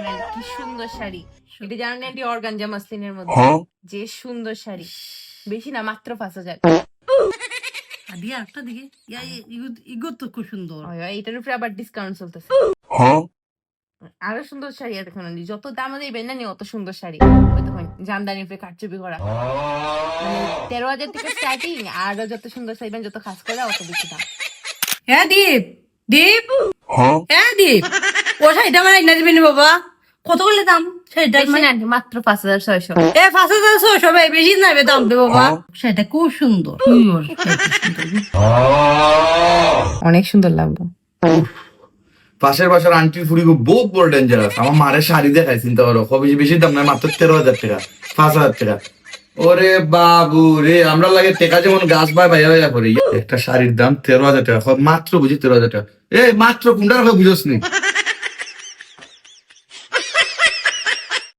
দেখুন আন্টি, কি সুন্দর শাড়ি। এটা জানেন আন্টি অর্গানজা মাসলিনের মধ্যে? যে সুন্দর শাড়ি। বেশি না মাত্র পাঁচ হাজার আর দিয়ে একটা দিকে ইগো- তো খুব সুন্দর এটার উপরে আবার ডিসকাউন্ট চলতেছে আরও সুন্দর শাড়ি আছে দেখুন যত দাম দেবেন না নি অত সুন্দর শাড়ি ওই জামদানি উপরে কাটচুপি করা মানে তেরো হাজার থেকে স্টার্টিং আর যত সুন্দর চাইবেন যত খাস করে অত বেশি দাম হ্যাঁ দীপ দীপ হ্যাঁ দীপ ও শাড়িটা আমার দিবেন বাবা কত করলে দাম? বেশি আন্টি, মাত্র পাঁচ হাজার ছয়শো। এ পাঁচ হাজার ছয়শো ভাই বেশি নেবে দাম দে বাবা। শাড়িটা খুব সুন্দর। অনেক সুন্দর লাগবে। পাশের বাসার আন্টির ফুড়ি বহুত বড় ডেঞ্জারাস আমার মারে শাড়ি দেখাই চিন্তা করো। খুব বেশি দাম নয় মাত্র তেরো হাজার টাকা পাঁচ হাজার টাকা। ওরে বাবু রে আমরা লাগে টেকা যেমন গাছ বাই ভাইয়া ভাইয়া করি। একটা শাড়ির দাম তেরো হাজার টাকা মাত্র বুঝি তেরো হাজার টাকা। এ মাত্র কোনটার কথা বুঝোস নি